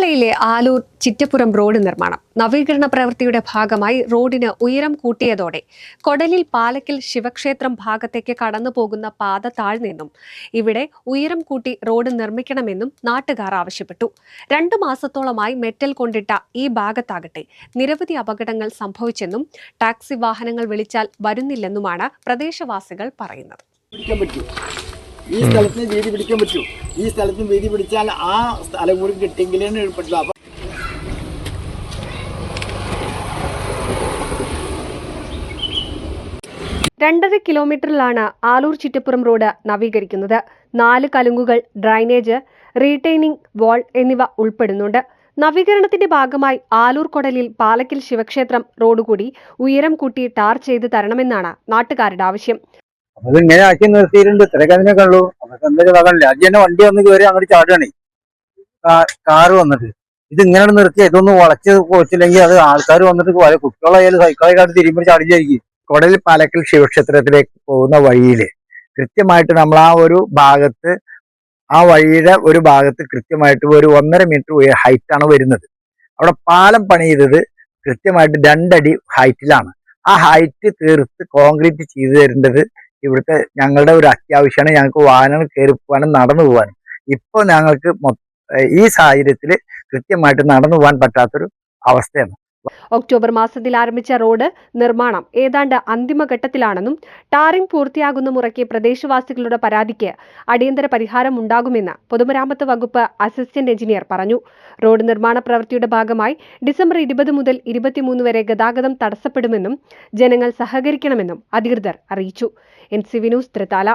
തൃത്താലയിലെ Alur Chittapuram road നിർമ്മാണം. നവീകരണ പ്രവൃത്തിയുടെ ഭാഗമായി റോഡിന് ഉയരം കൂട്ടിയതോടെ കൊടലിൽ പാലക്കിൽ ശിവക്ഷേത്രം ഭാഗത്തേക്ക് കടന്നു പോകുന്ന പാത താഴ്ന്നെന്നും ഇവിടെ ഉയരം കൂട്ടി റോഡ് നിർമ്മിക്കണമെന്നും നാട്ടുകാർ ആവശ്യപ്പെട്ടു. രണ്ടു മാസത്തോളമായി മെറ്റൽ കൊണ്ടിട്ട ഈ ഭാഗത്താകട്ടെ നിരവധി അപകടങ്ങൾ സംഭവിച്ചെന്നും ടാക്സി വാഹനങ്ങൾ വിളിച്ചാൽ വരുന്നില്ലെന്നുമാണ് പ്രദേശവാസികൾ പറയുന്നത്. ഈ സ്ഥലത്തിന് വീതി പിടിക്കാൻ പറ്റൂ. ഈ സ്ഥലത്തിന് വീതി പിടിച്ചാൽ ആ സ്ഥലം കൂടി കിട്ടിയെങ്കിലേ പറ്റുള്ളൂ. അപ്പൊ രണ്ടര കിലോമീറ്ററിലാണ് ആലൂർ ചിറ്റപ്പുറം റോഡ് നവീകരിക്കുന്നത്. നാല് കലുങ്കുകൾ ഡ്രൈനേജ് റീറ്റെയിനിംഗ് വാൾ എന്നിവ ഉൾപ്പെടുന്നുണ്ട്. നവീകരണത്തിന്റെ ഭാഗമായി ആലൂർ കൊടലിൽ പാലക്കിൽ ശിവക്ഷേത്രം റോഡ് കൂടി ഉയരം കൂട്ടി ടാർ ചെയ്ത് തരണമെന്നാണ് നാട്ടുകാരുടെ ആവശ്യം. അപ്പൊ ഇങ്ങനെ ആക്കി നിർത്തിയിട്ടുണ്ട്. ഇത്രയൊക്കെ അതിനെ ഉള്ളൂ. അപ്പൊ എന്തൊരു വകണില്ല അത് തന്നെ വണ്ടി വന്ന് കയറി അങ്ങോട്ട് ചാടുകയാണേ. കാറ് വന്നിട്ട്. ഇത് ഇങ്ങനെ നിർത്തിയ ഇതൊന്നും വളച്ച് പോച്ചില്ലെങ്കിൽ അത് ആൾക്കാർ വന്നിട്ട് വല്ല കുട്ടികളായാലും സൈക്കിളായിട്ട് തിരിയുമ്പോൾ ചാടിച്ചായിരിക്കും കൊടൽ പാലക്കൽ ശിവക്ഷേത്രത്തിലേക്ക് പോകുന്ന വഴിയിൽ കൃത്യമായിട്ട് നമ്മൾ ആ ഒരു ഭാഗത്ത് ആ വഴിയുടെ ഒരു ഭാഗത്ത് കൃത്യമായിട്ട് ഒരു ഒന്നര മീറ്റർ ഹൈറ്റ് ആണ് വരുന്നത്. അവിടെ പാലം പണി ചെയ്തത് കൃത്യമായിട്ട് രണ്ടടി ഹൈറ്റിലാണ്. ആ ഹൈറ്റ് തീർത്ത് കോൺക്രീറ്റ് ചെയ്തു തരേണ്ടത് ഇവിടുത്തെ ഞങ്ങളുടെ ഒരു അത്യാവശ്യമാണ് ഞങ്ങൾക്ക് വാഹനങ്ങൾ കയറി പോകാനും നടന്നു പോകാനും. ഇപ്പോൾ ഞങ്ങൾക്ക് ഈ സാഹചര്യത്തിൽ കൃത്യമായിട്ട് നടന്നു പോകാൻ പറ്റാത്തൊരു അവസ്ഥയാണ്. ഒക്ടോബർ മാസത്തിൽ ആരംഭിച്ച റോഡ് നിർമ്മാണം ഏതാണ്ട് അന്തിമഘട്ടത്തിലാണെന്നും ടാറിംഗ് പൂർത്തിയാകുന്ന മുറയ്ക്ക് പ്രദേശവാസികളുടെ പരാതിക്ക് അടിയന്തര പരിഹാരം ഉണ്ടാകുമെന്ന് പൊതുമരാമത്ത് വകുപ്പ് അസിസ്റ്റന്റ് എഞ്ചിനീയർ പറഞ്ഞു. റോഡ് നിർമ്മാണ പ്രവൃത്തിയുടെ ഭാഗമായി ഡിസംബർ ഇരുപത് മുതൽ ഇരുപത്തിമൂന്ന് വരെ ഗതാഗതം തടസ്സപ്പെടുമെന്നും ജനങ്ങൾ സഹകരിക്കണമെന്നും അധികൃതർ അറിയിച്ചു. N C V news Thrithala.